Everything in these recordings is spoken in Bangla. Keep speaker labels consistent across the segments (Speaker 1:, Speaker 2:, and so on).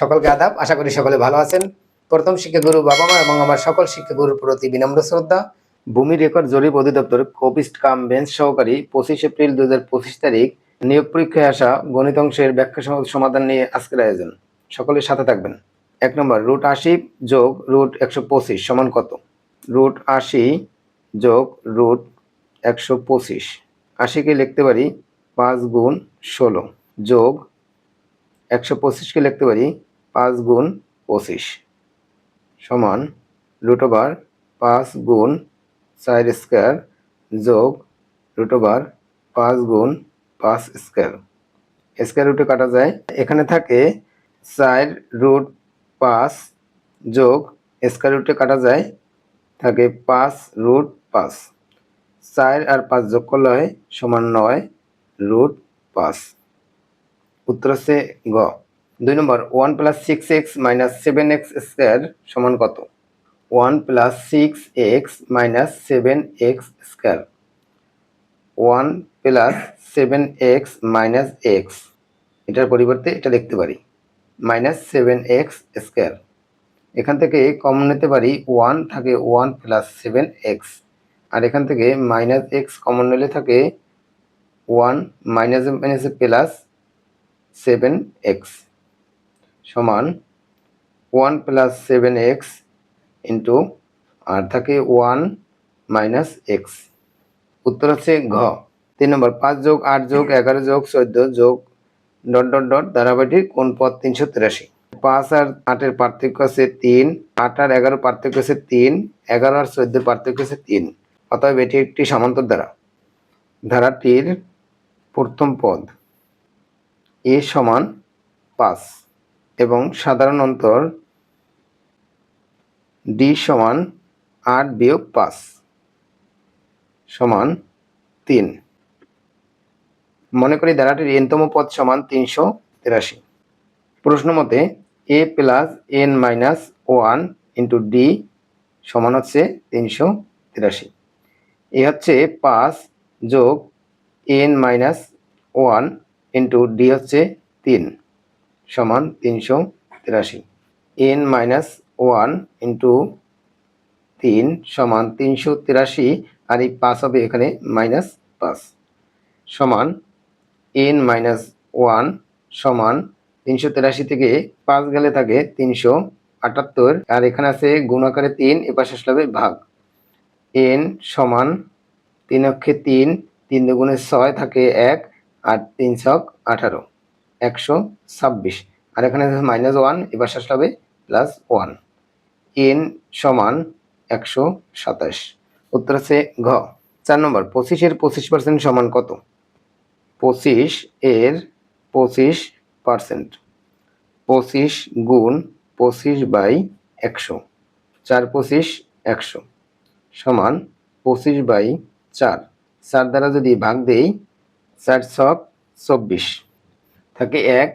Speaker 1: সকলকে আদাব আশা করি সকলে ভালো আছেন প্রথম শিক্ষাগুরু বাবা মা এবং আমার সকল শিক্ষাগুরুর প্রতি বিনম্র শ্রদ্ধা ভূমি রেকর্ড জরিপ অধিদপ্তর কোভিস্ট কাম বেঞ্চ সহকারী পঁচিশ এপ্রিল দু তারিখ নিয়োগ পরীক্ষায় আসা গণিত অংশের ব্যাখ্যা সমাধান নিয়ে আজকের আয়োজন সকলের সাথে থাকবেন এক নম্বর রুট আশি যোগ রুট একশো পঁচিশ সমান কত রুট আশি যোগ রুট একশো পঁচিশ আশিকে লিখতে পারি পাঁচ গুণ ষোলো যোগ একশো পঁচিশকে লিখতে পারি পাঁচ গুণ পঁচিশ সমান রুটোবার পাঁচ গুণ চার স্কোয়ার যোগ রুটোবার পাঁচ গুণ পাঁচ স্কোয়ার স্কোয়ার রুটে কাটা যায় এখানে থাকে চার রুট পাঁচ যোগ স্কোয়ার রুটে কাটা যায় থাকে পাঁচ রুট পাঁচ চার আর পাঁচ যোগ করলে হয় সমান নয় রুট পাঁচ উত্তর হচ্ছে গ দুই নম্বর one plus six X minus seven X square সমান কত one plus six X minus seven X square one plus seven X minus X এটার পরিবর্তে এটা লিখতে পারি মাইনাস সেভেন এক্স স্কোয়ার এখান থেকে কম নিতে পারি ওয়ান থাকে ওয়ান প্লাস সেভেন এক্স আর এখান থেকে মাইনাস এক্স কমন নিলে থাকে one minus minus plus seven X সমান one plus seven X into আর থাকে ওয়ান মাইনাস এক্স উত্তর হচ্ছে ঘ তিন নম্বর পাঁচ যোগ আট যোগ এগারো যোগ চোদ্দ যোগ ডট ডট ডট ধারাবাটির কোন পদ তিনশো তিরাশি পাঁচ আর আটের পার্থক্য আছে তিন আট আর এগারো পার্থক্য আছে তিন এগারো আর চোদ্দের পার্থক্য আছে তিন অতএব এটি একটি সমান্তর ধারা ধারাটির প্রথম পদ এ সমান পাঁচ এবং সাধারণ অন্তর ডি সমান আট বিয়োগ পাঁচ সমান তিন মনে করি ধারাটির এনতম পদ সমান তিনশো তিরাশি প্রশ্ন মতে A plus N minus one into D সমান হচ্ছে তিনশো তিরাশি এ হচ্ছে পাঁচ যোগ N minus one into D হচ্ছে তিন সমান তিনশো তিরাশি এন মাইনাস ওয়ান ইন্টু তিন সমান তিনশো তিরাশি আর এই পাঁচ হবে এখানে মাইনাস পাঁচ সমান এন মাইনাস ওয়ান সমান তিনশো তিরাশি থেকে পাঁচ গেলে থাকে তিনশো আটাত্তর আর এখানে আছে গুণ আকারে তিন এপাশে আসলে ভাগ এন সমান তিন অক্ষে তিন তিন দুগুণে ছয় থাকে এক আর তিন ছক আঠারো একশো ছাব্বিশ আর এখানে মাইনাস ওয়ান এবার শেষ হবে প্লাস ওয়ান এন সমান একশো সাতাশ উত্তর আছে ঘ চার নম্বর পঁচিশের পঁচিশ পার্সেন্ট সমান কত পঁচিশ এর পঁচিশ পার্সেন্ট পঁচিশ গুণ পঁচিশ বাই একশো চার পঁচিশ একশো সমান পঁচিশ বাই চার চার দ্বারা যদি ভাগ দেই চার ছক চব্বিশ থাকে এক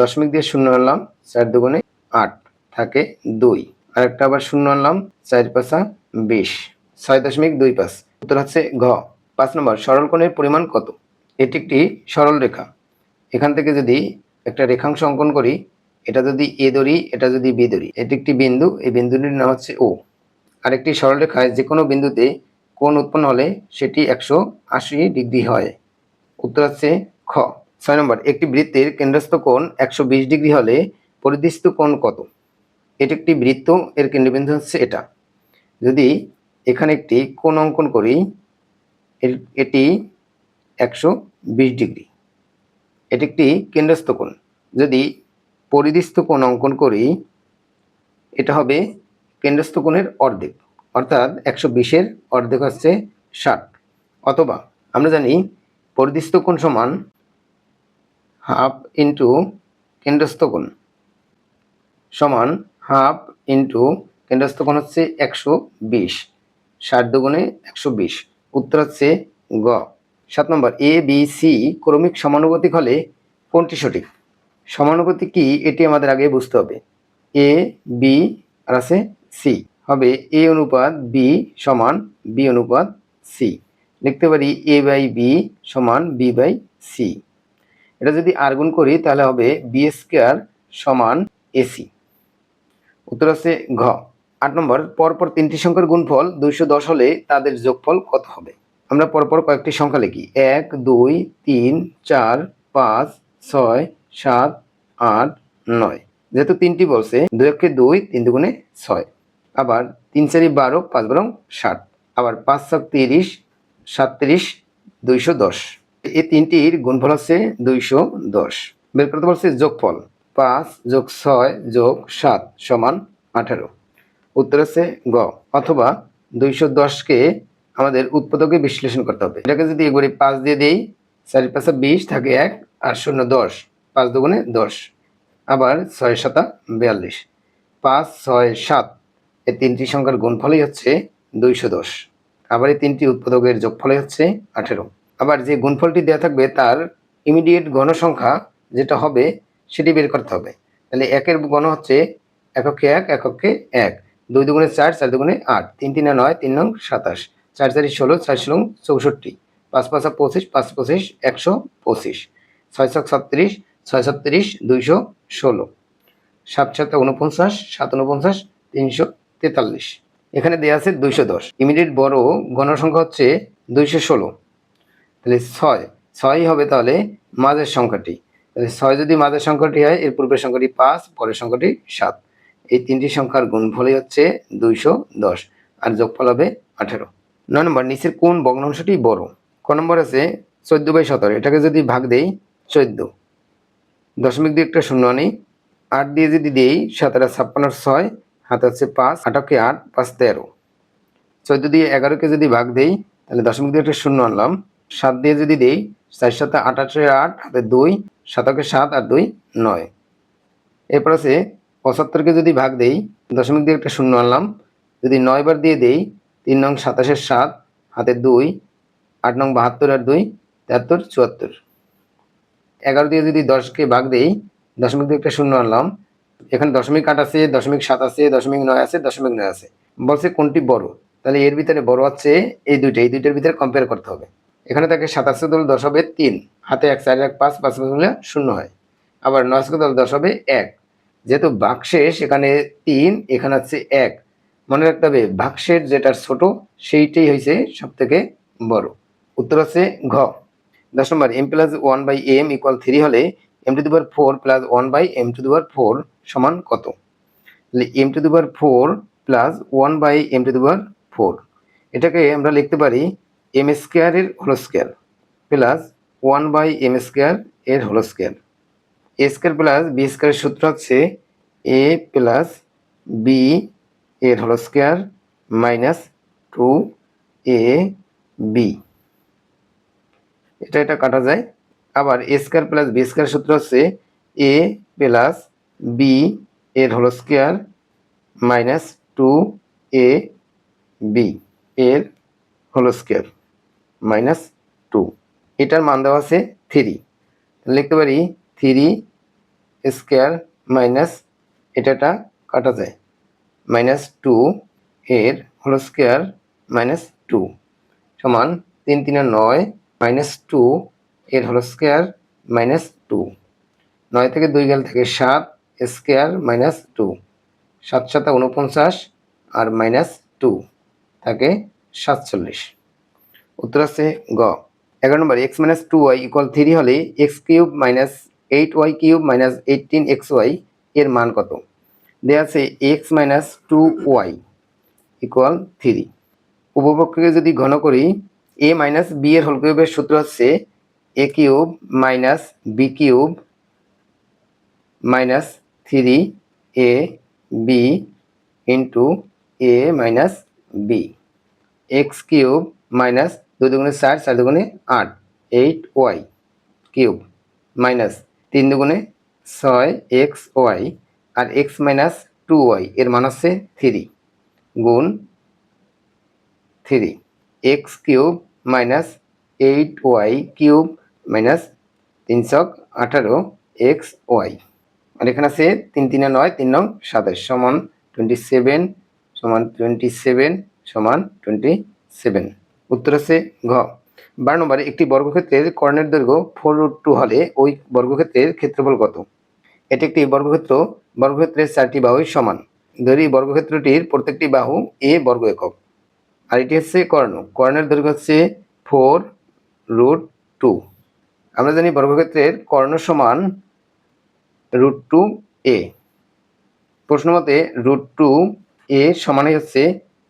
Speaker 1: দশমিক দিয়ে শূন্য আনলাম চার দুগুণে আট থাকে দুই আরেকটা আবার শূন্য আনলাম চার পাঁচা বিশ ছয় দশমিক দুই পাঁচ উত্তর হচ্ছে ঘ পাঁচ নম্বর সরল কোণের পরিমাণ কত এটি একটি সরল রেখা এখান থেকে যদি একটা রেখাংশ অঙ্কন করি এটা যদি এ দড়ি এটা যদি বি দড়ি এটি একটি বিন্দু এই বিন্দুটির নাম হচ্ছে ও আরেকটি রেখায় যে কোনো বিন্দুতে কোন উৎপন্ন হলে সেটি একশো আশি ডিগ্রি হয় উত্তর হচ্ছে খ ছয় নম্বর একটি বৃত্তের কেন্দ্রস্থ কোণ একশো ডিগ্রি হলে পরিদৃষ্ট কোণ কত এটি একটি বৃত্ত এর কেন্দ্রবিন্দু হচ্ছে এটা যদি এখানে একটি কোণ অঙ্কন করি এটি একশো ডিগ্রি এটি একটি কেন্দ্রস্থ কোণ যদি পরিদৃষ্ট কোণ অঙ্কন করি এটা হবে কেন্দ্রস্থ কোণের অর্ধেক অর্থাৎ একশো বিশের অর্ধেক হচ্ছে ষাট অথবা আমরা জানি পরিদৃষ্ট কোণ সমান হাফ ইন্টু কেন্দ্রস্থকোণ সমান হাফ ইন্টু কেন্দ্রস্থকোণ হচ্ছে একশো বিশ ষাট দুগুণে একশো বিশ উত্তর হচ্ছে গ সাত নম্বর এ বি সি ক্রমিক সমানুগতিক হলে কোনটি সঠিক সমানুগতি কি এটি আমাদের আগে বুঝতে হবে এ বি আর আছে সি হবে এ অনুপাত বি সমান বি অনুপাত সি লিখতে পারি এ বাই বি সমান বি বাই সি এটা যদি আর গুণ করি তাহলে হবে বি স্কোয়ার সমান এসি উত্তর আছে ঘ আট নম্বর পরপর তিনটি সংখ্যার গুণফল দুইশো দশ হলে তাদের যোগফল কত হবে আমরা পরপর কয়েকটি সংখ্যা লিখি এক দুই তিন চার পাঁচ ছয় সাত আট নয় যেহেতু তিনটি বলছে দুই একে দুই তিন দুগুণে ছয় আবার তিন চারি বারো পাঁচ বারো ষাট আবার পাঁচ সাত তিরিশ সাতত্রিশ দুইশো দশ এই তিনটির গুণফল হচ্ছে দুইশো দশ বের করতে বলছে যোগফল পাঁচ যোগ ছয় যোগ সাত সমান আঠারো উত্তর হচ্ছে গ অথবা দুইশো দশকে আমাদের উৎপাদকে বিশ্লেষণ করতে হবে এটাকে যদি এগুলি পাঁচ দিয়ে দিই চারি পাঁচে বিশ থাকে এক আর শূন্য দশ পাঁচ দুগুণে দশ আবার ছয় সাতা বিয়াল্লিশ পাঁচ ছয় সাত এই তিনটি সংখ্যার গুণফলই হচ্ছে দুইশো দশ আবার এই তিনটি উৎপাদকের যোগফলই হচ্ছে আঠেরো আবার যে গুণফলটি দেওয়া থাকবে তার ইমিডিয়েট গণসংখ্যা যেটা হবে সেটি বের করতে হবে তাহলে একের গণ হচ্ছে এককে এক এককে এক দুই দুগুণে চার চার দুগুণে আট তিন তিনে নয় তিন নং সাতাশ চার চারি ষোলো চার ষোলো চৌষট্টি পাঁচ পাঁচ পঁচিশ পাঁচ পঁচিশ একশো পঁচিশ ছয় ছক সাতত্রিশ ছয় সাতত্রিশ দুইশো ষোলো সাত সাত উনপঞ্চাশ সাত উনপঞ্চাশ তিনশো তেতাল্লিশ এখানে দেওয়া আছে দুইশো দশ ইমিডিয়েট বড় গণসংখ্যা হচ্ছে দুইশো ষোলো তাহলে ছয় ছয়ই হবে তাহলে মাঝের সংখ্যাটি তাহলে ছয় যদি মাঝের সংখ্যাটি হয় এর পূর্বের সংখ্যাটি পাঁচ পরের সংখ্যাটি সাত এই তিনটি সংখ্যার গুণ গুণফলই হচ্ছে দুইশো দশ আর যোগফল হবে আঠেরো নয় নম্বর নিচের কোন ভগ্নাংশটি বড় ক নম্বর আছে চোদ্দ বাই সতেরো এটাকে যদি ভাগ দেই চোদ্দ দশমিক দিয়ে একটা শূন্য নেই আট দিয়ে যদি দিই সাতেরা ছাপ্পান্ন ছয় হাতে হচ্ছে পাঁচ আটকে আট পাঁচ তেরো চোদ্দ দিয়ে এগারোকে যদি ভাগ দেই তাহলে দশমিক দিয়ে একটা শূন্য আনলাম সাত দিয়ে যদি দিই চার সাথে আঠাশে আট হাতে দুই সাতকে সাত আর দুই নয় এরপর আছে পঁচাত্তরকে যদি ভাগ দেই দশমিক দিয়ে একটা শূন্য আনলাম যদি নয় বার দিয়ে দেই তিন নং সাতাশের সাত হাতে দুই আট নং বাহাত্তর আর দুই তেহাত্তর চুয়াত্তর এগারো দিয়ে যদি দশকে ভাগ দেই দশমিক দিয়ে একটা শূন্য আনলাম এখানে দশমিক আট আছে দশমিক সাত আছে দশমিক নয় আছে দশমিক নয় আছে বলছে কোনটি বড় তাহলে এর ভিতরে বড় আছে এই দুইটা এই দুইটার ভিতরে কম্পেয়ার করতে হবে এখানে থাকে সাতাশি দল দশ হবে তিন হাতে এক চার এক পাঁচ পাঁচ পাঁচ হলে শূন্য হয় আবার নয় দল দশ হবে এক যেহেতু বাক্সে সেখানে তিন এখানে হচ্ছে এক মনে রাখতে হবে বাক্সের যেটা ছোট সেইটাই হয়েছে সব থেকে বড় উত্তর হচ্ছে ঘ দশ নম্বর M plus one by M equal three হলে M to the power four plus one by M to the power four সমান কত M to the power four plus one by M to the power four এটাকে আমরা লিখতে পারি এম স্কোয়ারের whole square plus one by M square এর whole square A square plus B স্কোয়ারের সূত্র হচ্ছে এ প্লাস বি এর whole square minus two A B এটা এটা কাটা যায় আবার A square plus B square সূত্র হচ্ছে এ প্লাস বি এর whole square minus two A B এর হোল স্কোয়ার মাইনাস টু এটার মান দেওয়া আছে থ্রি লিখতে পারি থ্রি স্কোয়ার মাইনাস এটাটা কাটা যায় মাইনাস টু এর হল স্কোয়ার মাইনাস টু সমান তিন তিন নয় মাইনাস টু এর হল স্কোয়ার মাইনাস টু নয় থেকে দুই গেল থেকে সাত স্কোয়ার মাইনাস টু সাত সাতা উনপঞ্চাশ আর মাইনাস টু থাকে সাতচল্লিশ উত্তর আছে গ এগারো নম্বর X minus two Y equal three হলে X cube minus eight Y cube minus eighteen X Y এর মান কত দেওয়া আছে X minus two Y equal three উপপক্ষকে যদি ঘন করি এ মাইনাস বি এর হোল কিউবের সূত্র হচ্ছে A cube minus B cube minus three A B into A minus B X cube minus দুই দুগুণে চার চার দুগুণে আট এইট ওয়াই কিউব মাইনাস তিন দুগুণে ছয় এক্স ওয়াই আর এক্স মাইনাস টু ওয়াই এর মান হচ্ছে থ্রি গুণ three X cube minus eight Y cube minus তিনশো আঠারো এক্স ওয়াই আর এখানে আছে তিন তিনে নয় তিন নং সাতাশ সমান টোয়েন্টি সেভেন সমান টোয়েন্টি সেভেন সমান টোয়েন্টি সেভেন উত্তর আছে ঘ বারো নম্বরে একটি বর্গক্ষেত্রের কর্ণের দৈর্ঘ্য ফোর রুট টু হলে ওই বর্গক্ষেত্রের ক্ষেত্রফল কত এটি একটি বর্গক্ষেত্র বর্গক্ষেত্রের চারটি বাহুই সমান ধরি বর্গক্ষেত্রটির প্রত্যেকটি বাহু এ বর্গ একক আর এটি হচ্ছে কর্ণ কর্ণের দৈর্ঘ্য হচ্ছে ফোর রুট টু আমরা জানি বর্গক্ষেত্রের কর্ণ সমান রুট টু এ প্রশ্ন মতে রুট টু এ সমানই হচ্ছে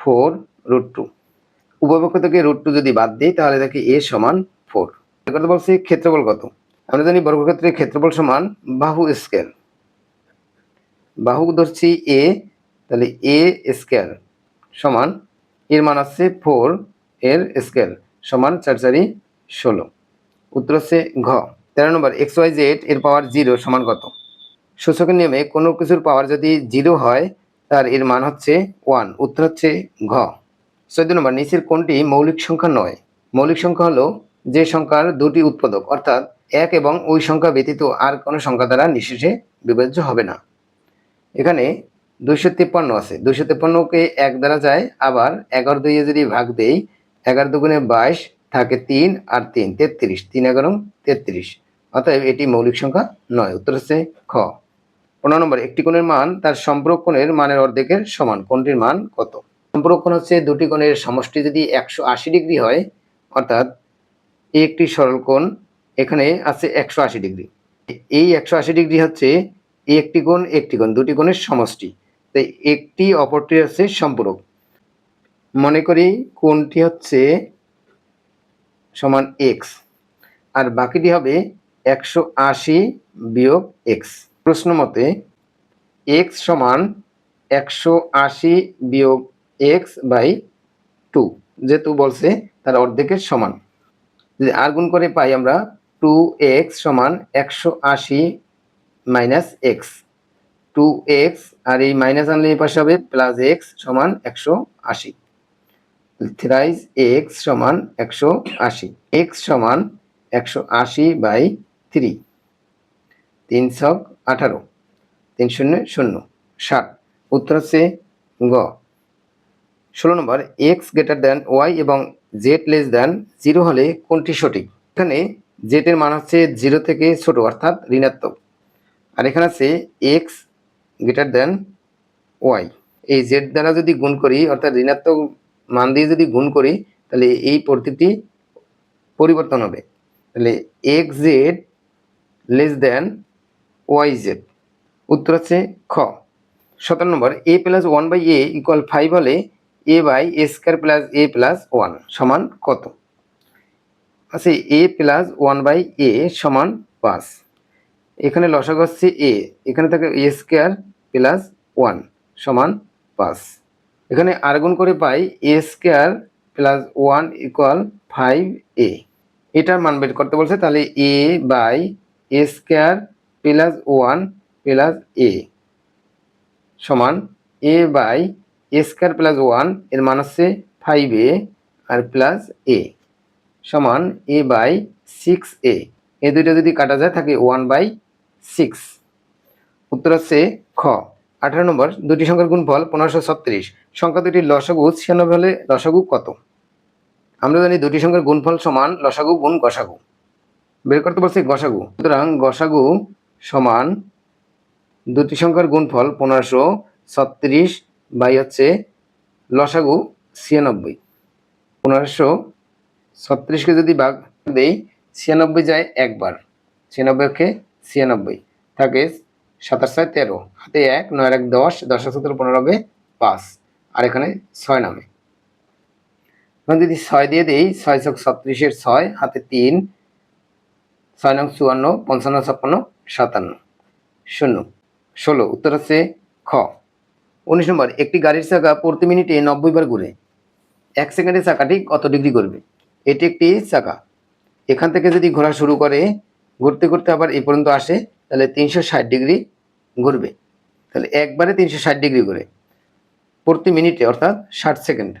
Speaker 1: ফোর রুট টু উপপক্ষ থেকে রুট টু যদি বাদ দিই তাহলে দেখি এ সমান ফোর কথা বলছি ক্ষেত্রফল কত আমরা জানি বর্গক্ষেত্রে ক্ষেত্রফল সমান বাহু স্কেল বাহু ধরছি এ তাহলে এ স্কেল সমান এর মান আসছে ফোর এর স্কেল সমান চার চারি ষোলো উত্তর হচ্ছে ঘ তেরো নম্বর এক্স ওয়াই জেড এর পাওয়ার জিরো সমান কত সূচকের নিয়মে কোনো কিছুর পাওয়ার যদি জিরো হয় তার এর মান হচ্ছে ওয়ান উত্তর হচ্ছে ঘ চোদ্দ নম্বর নিচের কোনটি মৌলিক সংখ্যা নয় মৌলিক সংখ্যা হলো যে সংখ্যার দুটি উৎপাদক অর্থাৎ এক এবং ওই সংখ্যা ব্যতীত আর কোনো সংখ্যা দ্বারা নিঃশেষে বিভাজ্য হবে না এখানে দুইশো তিপ্পান্ন আছে দুইশো তিপ্পান্নকে এক দ্বারা যায় আবার এগারো দুইয়ে যদি ভাগ দেই এগারো দুগুণে বাইশ থাকে তিন আর তিন তেত্রিশ তিন এগারো তেত্রিশ অতএব এটি মৌলিক সংখ্যা নয় উত্তর হচ্ছে খ পনেরো নম্বর একটি কোণের মান তার সম্পর্ক কোণের মানের অর্ধেকের সমান কোনটির মান কত সম্পর্কণ হচ্ছে দুটি কোণের সমষ্টি যদি একশো আশি ডিগ্রি হয় অর্থাৎ এই একটি সরল কোণ এখানে আছে একশো আশি ডিগ্রি এই একশো আশি ডিগ্রি হচ্ছে একটি কোণ একটি কোণ দুটি কোণের সমষ্টি তাই একটি অপরটি হচ্ছে সম্পূরক মনে করি কোণটি হচ্ছে সমান এক্স আর বাকিটি হবে একশো আশি বিয়োগ এক্স প্রশ্ন মতে এক্স সমান একশো আশি বিয়োগ এক্স বাই টু যেহেতু বলছে তার অর্ধেকের সমান যদি আর গুণ করে পাই আমরা টু এক্স সমান একশো আশি মাইনাস এক্স টু এক্স আর এই মাইনাস আনলে এই পাশে হবে প্লাস এক্স সমান একশো আশি থ্রাইজ এক্স সমান একশো আশি এক্স সমান একশো আশি বাই থ্রি তিন ছক আঠারো তিন শূন্য শূন্য ষাট উত্তর হচ্ছে গ ষোলো নম্বর এক্স গ্রেটার দেন ওয়াই এবং জেড লেস দেন জিরো হলে কোনটি সঠিক এখানে জেটের মান হচ্ছে জিরো থেকে ছোট অর্থাৎ ঋণাত্মক আর এখানে আছে এক্স গ্রেটার দেন ওয়াই এই জেড দ্বারা যদি গুণ করি অর্থাৎ ঋণাত্মক মান দিয়ে যদি গুণ করি তাহলে এই প্রতিটি পরিবর্তন হবে তাহলে x z less than y z উত্তর হচ্ছে খ সতেরো নম্বর a plus one by a equal five হলে a by a square plus a plus one সমান কত আচ্ছা a plus one by a সমান পাঁচ এখানে লসাগ হচ্ছে এ এখানে থাকে এ স্কোয়ার প্লাস ওয়ান সমান পাঁচ এখানে আর্গুন করে পাই a square plus one equal five a এটার মান বের করতে বলছে তাহলে a by a square plus one plus a সমান a by a square plus one এর মান হচ্ছে five A R plus a সমান এ বাই সিক্স এ এই দুইটা যদি কাটা যায় থাকে ওয়ান বাই সিক্স উত্তর হচ্ছে খ আঠারো নম্বর দুটি সংখ্যার গুণফল পনেরোশো ছত্রিশ সংখ্যা দুটির লসগু ছিয়ানব্বই হলে লসগু কত আমরা জানি দুটি সংখ্যার গুণফল সমান লসাগু গুণ গসাগু বের করতে পারছি গসাগু সুতরাং গসাগু সমান দুটি সংখ্যার গুণফল পনেরোশো ছত্রিশ বাই হচ্ছে লসাগু ছিয়ানব্বই পনেরোশো ছত্রিশকে যদি বাঘ দেই ছিয়ানব্বই যায় একবার ছিয়ানব্বইকে ছিয়ানব্বই থাকে সাতাশ ছয় তেরো হাতে এক নয় এক দশ দশ সতেরো পনেরো হবে পাঁচ আর এখানে ছয় নামে এখন যদি ছয় দিয়ে দিই ছয় ছক ছত্রিশের ছয় হাতে তিন ছয় নং চুয়ান্ন পঞ্চান্ন ছাপ্পান্ন সাতান্ন শূন্য ষোলো উত্তর হচ্ছে খ উনিশ নম্বর একটি গাড়ির চাকা প্রতি মিনিটে নব্বই বার ঘুরে এক সেকেন্ডে চাকাটি কত ডিগ্রি করবে এটি একটি চাকা এখান থেকে যদি ঘোরা শুরু করে ঘুরতে ঘুরতে আবার এই পর্যন্ত আসে তাহলে তিনশো ষাট ডিগ্রি ঘুরবে তাহলে একবারে তিনশো ষাট ডিগ্রি ঘুরে প্রতি মিনিটে অর্থাৎ ষাট সেকেন্ড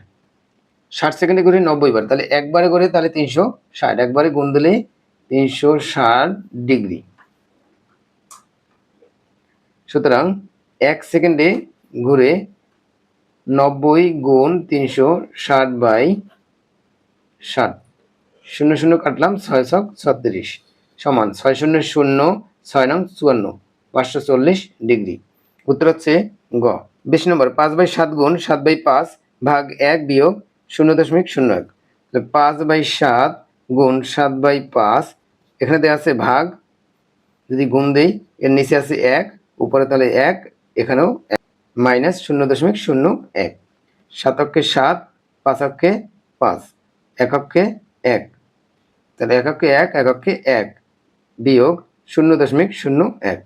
Speaker 1: ষাট সেকেন্ডে ঘুরে নব্বই বার তাহলে একবারে ঘুরে তাহলে তিনশো ষাট একবারে গুণ দিলে তিনশো ষাট ডিগ্রি সুতরাং এক সেকেন্ডে ঘুরে নব্বই গুণ তিনশো ষাট বাই ষাট শূন্য শূন্য কাটলাম ছয় ছক ছত্রিশ সমান ছয় শূন্য শূন্য ছয় নং চুয়ান্ন পাঁচশো চল্লিশ ডিগ্রি উত্তর হচ্ছে গ বিশ নম্বর পাঁচ বাই সাত গুণ সাত বাই পাঁচ ভাগ এক বিয়োগ শূন্য দশমিক শূন্য এক পাঁচ বাই সাত গুণ সাত বাই পাঁচ এখানে দেওয়া আছে ভাগ যদি গুণ দেই এর নিচে আছে এক উপরে তাহলে এক এখানেও এক মাইনাস শূন্য দশমিক শূন্য এক সাতককে সাত পাঁচককে পাঁচ এককে এক তাহলে এককে এক এককে এক বিয়োগ শূন্য দশমিক শূন্য এক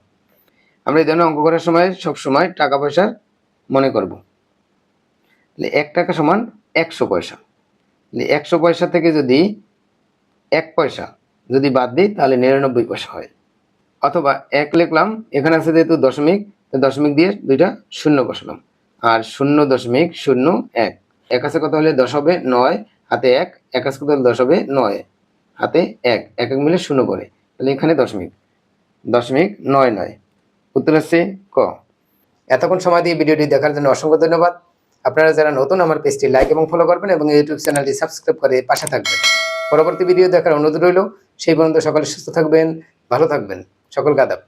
Speaker 1: আমরা এই ধরনের অঙ্ক করার সময় সবসময় টাকা পয়সার মনে করব তাহলে এক টাকা সমান একশো পয়সা তাহলে একশো পয়সা থেকে যদি এক পয়সা যদি বাদ দিই তাহলে নিরানব্বই পয়সা হয় অথবা এক লিখলাম এখানে আছে যেহেতু দশমিক দশমিক দিয়ে দুইটা শূন্য বসলাম আর শূন্য দশমিক শূন্য এক এক আছে কত হলে দশ হবে নয় হাতে এক এক আছে কত হলে দশ হবে নয় হাতে এক এক এক মিলে শূন্য করে তাহলে এখানে দশমিক দশমিক নয় নয় উত্তর হচ্ছে ক এতক্ষণ সময় দিয়ে ভিডিওটি দেখার জন্য অসংখ্য ধন্যবাদ আপনারা যারা নতুন আমার পেজটি লাইক এবং ফলো করবেন এবং ইউটিউব চ্যানেলটি সাবস্ক্রাইব করে পাশে থাকবেন পরবর্তী ভিডিও দেখার অনুরোধ রইল সেই পর্যন্ত সকালে সুস্থ থাকবেন ভালো থাকবেন সকলকে আদাব